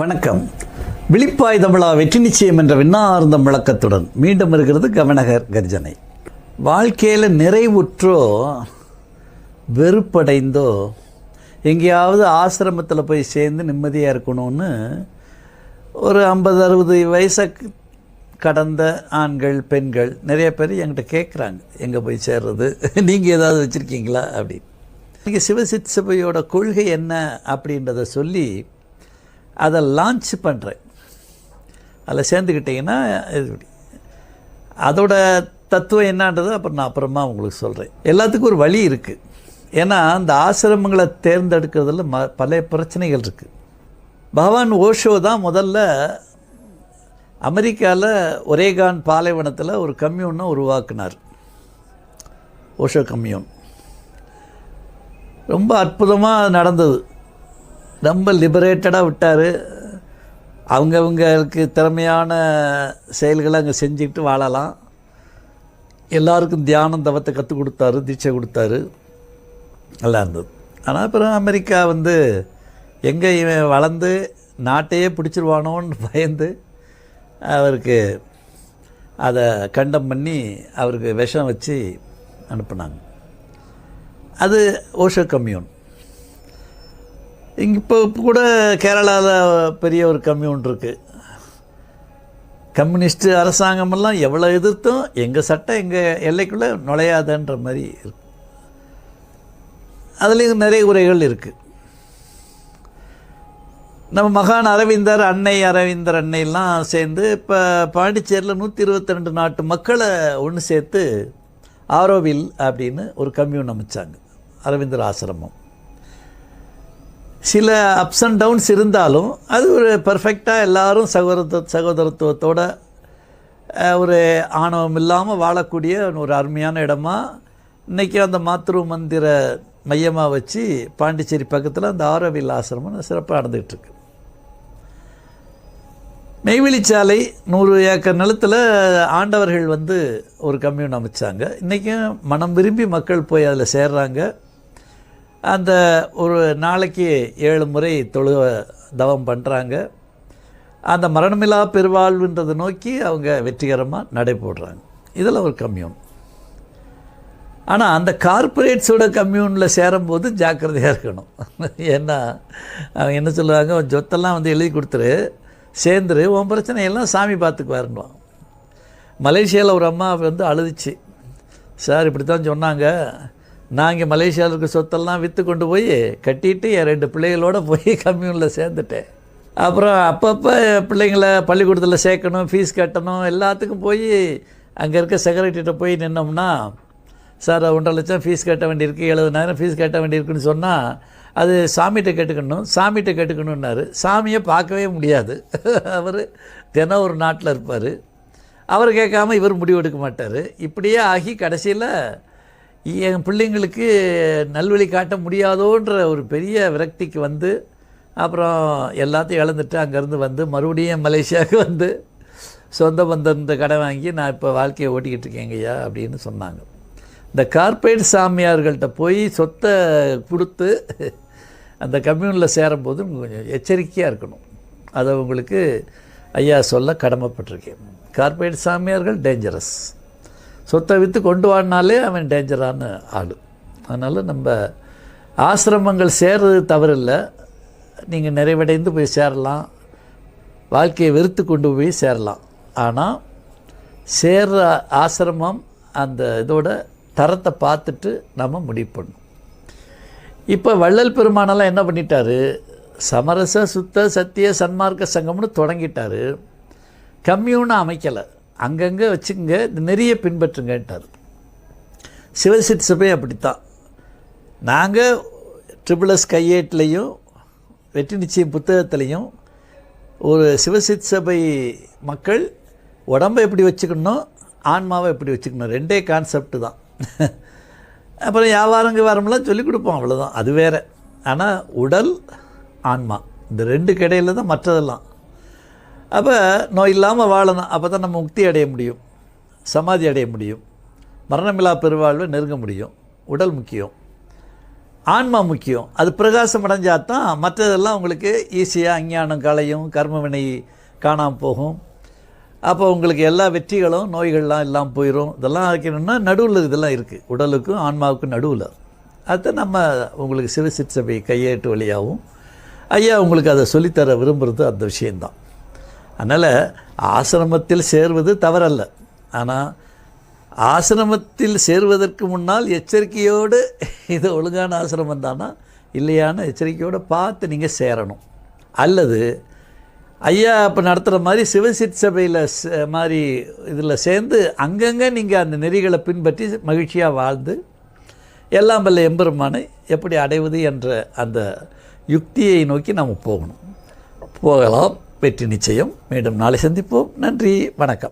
வணக்கம். விழிப்பாய் தமிழா வெற்றி நிச்சயம் என்ற விண்ணார்ந்த முழக்கத்துடன் மீண்டும் இருக்கிறது கவனகர் கர்ஜனை. வாழ்க்கையில் நிறைவுற்றோ வெறுப்படைந்தோ எங்கேயாவது ஆசிரமத்தில் போய் சேர்ந்து நிம்மதியாக இருக்கணும்னு ஒரு ஐம்பது அறுபது வயசை கடந்த ஆண்கள் பெண்கள் நிறைய பேர் என்கிட்ட கேட்குறாங்க எங்கே போய் சேர்றது? நீங்கள் ஏதாவது வச்சுருக்கீங்களா? அப்படின்னு. இன்றைக்கி சிவசித் சபையோட கொள்கை என்ன அப்படின்றத சொல்லி அதை லான்ச் பண்ணுறேன் அதில் சேர்ந்துக்கிட்டிங்கன்னா அதோட தத்துவம் என்னன்றது அப்புறம் நான் அப்புறமா உங்களுக்கு சொல்கிறேன் எல்லாத்துக்கும் ஒரு வழி இருக்குது ஏன்னா அந்த ஆசிரமங்களை தேர்ந்தெடுக்கிறதுல ம பல பிரச்சனைகள் இருக்குது பகவான் ஓஷோ தான் முதல்ல அமெரிக்காவில் ஒரேகான் பாலைவனத்தில் ஒரு கம்யூனை உருவாக்குனார். ஓஷோ கம்யூன். ரொம்ப அற்புதமாக நடந்தது. ரொம்ப லிபரேட்டடாக விட்டார். அவங்கவுங்களுக்கு திறமையான செயல்களை அங்கே செஞ்சுக்கிட்டு வாழலாம். எல்லாருக்கும் தியானம் தவத்தை கற்றுக் கொடுத்தாரு தீட்சை கொடுத்தாரு. நல்லா இருந்தது. ஆனால் அப்புறம் அமெரிக்கா வந்து எங்கே இவன் வளர்ந்து நாட்டையே பிடிச்சிருவானோன்னு பயந்து அவருக்கு அதை கண்டம் பண்ணி அவருக்கு விஷம் வச்சு அனுப்புனாங்க. அது ஓஷோ கம்யூன். இங்கே இப்போ கூட கேரளாவில் பெரிய ஒரு கம்யூன் இருக்குது கம்யூனிஸ்ட் அரசாங்கமெல்லாம் எவ்வளோ எதிர்த்தும் எங்கள் சட்டம் எங்கள் எல்லைக்குள்ளே நுழையாதன்ற மாதிரி இருக்கு. அதுலேயும் நிறைய உரைகள் இருக்குது நம்ம மகான் அரவிந்தர் அன்னை அரவிந்தர் அன்னையெல்லாம் சேர்ந்து இப்போ பாண்டிச்சேரியில் நூற்றி இருபத்தி ரெண்டு நாட்டு மக்களை ஒன்று சேர்த்து ஆரோவில் அப்படின்னு ஒரு கம்யூன் அமைச்சாங்க. அரவிந்தர் ஆசிரமம். சில அப்ஸ் அண்ட் டவுன்ஸ் இருந்தாலும் அது ஒரு பர்ஃபெக்டாக எல்லாரும் சகோதர சகோதரத்துவத்தோட ஒரு ஆணவம் இல்லாமல் வாழக்கூடிய ஒரு அருமையான இடமா இன்றைக்கி அந்த மாத்ரு மந்திர மையமாக வச்சு பாண்டிச்சேரி பக்கத்தில் அந்த ஆரோவில் ஆசிரமம் சிறப்பாக நடந்துகிட்ருக்கு. நெய்வேலிச்சாலை நூறு ஏக்கர் நிலத்தில் ஆண்டவர்கள் வந்து ஒரு கம்யூன் அமைச்சாங்க. இன்றைக்கும் மனம் விரும்பி மக்கள் போய் அதில் சேர்றாங்க. அந்த ஒரு நாளைக்கு ஏழு முறை தொழு தவம் பண்ணுறாங்க அந்த மரணமில்லா பெருவாழ்வுன்றதை நோக்கி அவங்க வெற்றிகரமாக நடைபோடுறாங்க. இதில் ஒரு கம்யூன். ஆனால் அந்த கார்ப்பரேட்ஸோட கம்யூனில் சேரும்போது ஜாக்கிரதையாக இருக்கணும். ஏன்னா அவங்க என்ன சொல்லுவாங்க சொத்தெல்லாம் வந்து எழுதி கொடுத்துரு. சேர்ந்துரு. உன் பிரச்சனையெல்லாம் சாமி பார்த்துக்குவாருன்னுவான் மலேசியாவில் ஒரு அம்மா வந்து அழுதுச்சு. சார் இப்படி தான் சொன்னாங்க. நான் இங்கே மலேசியாவில் இருக்க சொத்தெல்லாம் விற்று கொண்டு போய் கட்டிட்டு என் ரெண்டு பிள்ளைகளோட போய் கம்யூனில் சேர்ந்துட்டேன். அப்புறம் அப்பப்போ பிள்ளைங்களை பள்ளிக்கூடத்தில் சேர்க்கணும் ஃபீஸ் கட்டணும் எல்லாத்துக்கும் போய் அங்கே இருக்க செக்ரட்டரிட்ட போய் நின்னோம்னா சார் ஒன்றரை லட்சம் ஃபீஸ் கட்ட வேண்டியிருக்கு எழுபதாயிரம் ஃபீஸ் கட்ட வேண்டியிருக்குன்னு சொன்னால் அது சாமிகிட்ட கேட்டுக்கணும் சாமிகிட்ட கேட்டுக்கணுன்னாரு சாமியை பார்க்கவே முடியாது. அவர் தினம் ஒரு நாட்டில் இருப்பார். அவர் கேட்காம இவர் முடிவெடுக்க மாட்டார். இப்படியே ஆகி கடைசியில் என் பிள்ளைங்களுக்கு நல்வழி காட்ட முடியாதோன்ற ஒரு பெரிய விரக்திக்கு வந்து அப்புறம் எல்லாத்தையும் இழந்துட்டு அங்கேருந்து வந்து மறுபடியும் மலேசியாவுக்கு வந்து சொந்த பந்தந்த கடை வாங்கி நான் இப்போ வாழ்க்கையை ஓட்டிக்கிட்டு இருக்கேங்கய்யா அப்படின்னு சொன்னாங்க. இந்த கார்ப்பரேட் சாமியார்கள்ட்ட போய் சொத்தை கொடுத்து அந்த கம்யூனில் சேரும்போது கொஞ்சம் எச்சரிக்கையாக இருக்கணும். அதை உங்களுக்கு ஐயா சொல்ல கடமைப்பட்டிருக்கேன். கார்ப்பரேட் சாமியார்கள் டேஞ்சரஸ் சொத்தை விற்று கொண்டு வானாலே அவன் டேஞ்சரான ஆள். அதனால் நம்ம ஆசிரமங்கள் சேர்றது தவறில்லை. நீங்கள் நிறைவடைந்து போய் சேரலாம். வாழ்க்கையை வெறுத்து கொண்டு போய் சேரலாம். ஆனால் சேர்ற ஆசிரமம் அந்த இதோட தரத்தை பார்த்துட்டு நம்ம முடிவு பண்ணணும். இப்போ வள்ளல் பெருமானெல்லாம் என்ன பண்ணிட்டாரு? சமரச சுத்த சத்திய சன்மார்க்க சங்கம்னு தொடங்கிட்டார். கம்யூனை அமைக்கலை. அங்கங்கே வச்சுங்க இந்த நெறிய பின்பற்றுங்கன்ட்டார். சிவசித் சபை அப்படித்தான். நாங்கள் ட்ரிபிள் எஸ் கையேட்டிலையும் வெற்றி நிச்சயம் புத்தகத்துலேயும் ஒரு சிவசித் சபை மக்கள் உடம்பை எப்படி வச்சுக்கணும் ஆன்மாவை எப்படி வச்சுக்கணும் ரெண்டே கான்செப்ட் தான். அப்புறம் வியாபாரங்க வியாபாரம்லாம் சொல்லிக் கொடுப்போம் அவ்வளோதான் அது வேறு. ஆனால் உடல் ஆன்மா. இந்த ரெண்டு கடையில் தான் மற்றதெல்லாம். அப்போ நோய் இல்லாமல் வாழணும். அப்போ தான் நம்ம முக்தி அடைய முடியும். சமாதி அடைய முடியும். மரணமில்லா பெருவாழ்வை நெருங்க முடியும். உடல் முக்கியம். ஆன்மா முக்கியம். அது பிரகாசம் அடைஞ்சால் தான் மற்றதெல்லாம் உங்களுக்கு ஈஸியாக அஞ்ஞானம் களையும் கர்மவினை காணாமல் போகும். அப்போ உங்களுக்கு எல்லா வெற்றிகளும் நோய்கள்லாம் எல்லாம் போயிடும் இதெல்லாம் வைக்கணும்னா நடுவில் இதெல்லாம் இருக்குது உடலுக்கும் ஆன்மாவுக்கும் நடுவில். அதை நம்ம உங்களுக்கு சிறு சிற்சபை கையேட்டு வழியாகவும் ஐயா உங்களுக்கு அதை சொல்லித்தர விரும்புகிறது அந்த விஷயந்தான் அதனால் ஆசிரமத்தில் சேர்வது தவறல்ல. ஆனால் ஆசிரமத்தில் சேர்வதற்கு முன்னால் எச்சரிக்கையோடு இது ஒழுங்கான ஆசிரமம் தானா? இல்லையான எச்சரிக்கையோடு பார்த்து நீங்கள் சேரணும். அல்லது ஐயா இப்போ நடத்துகிற மாதிரி சிவசித் சபையில் மாதிரி இதில் சேர்ந்து அங்கங்கே நீங்கள் அந்த நெறிகளை பின்பற்றி மகிழ்ச்சியாக வாழ்ந்து எல்லாம் வல்ல எம்பெருமானை எப்படி அடைவது என்ற அந்த யுக்தியை நோக்கி நாம் போகணும். போகலாம். வெற்றி நிச்சயம். மீண்டும் நாளை சந்திப்போம். நன்றி. வணக்கம்.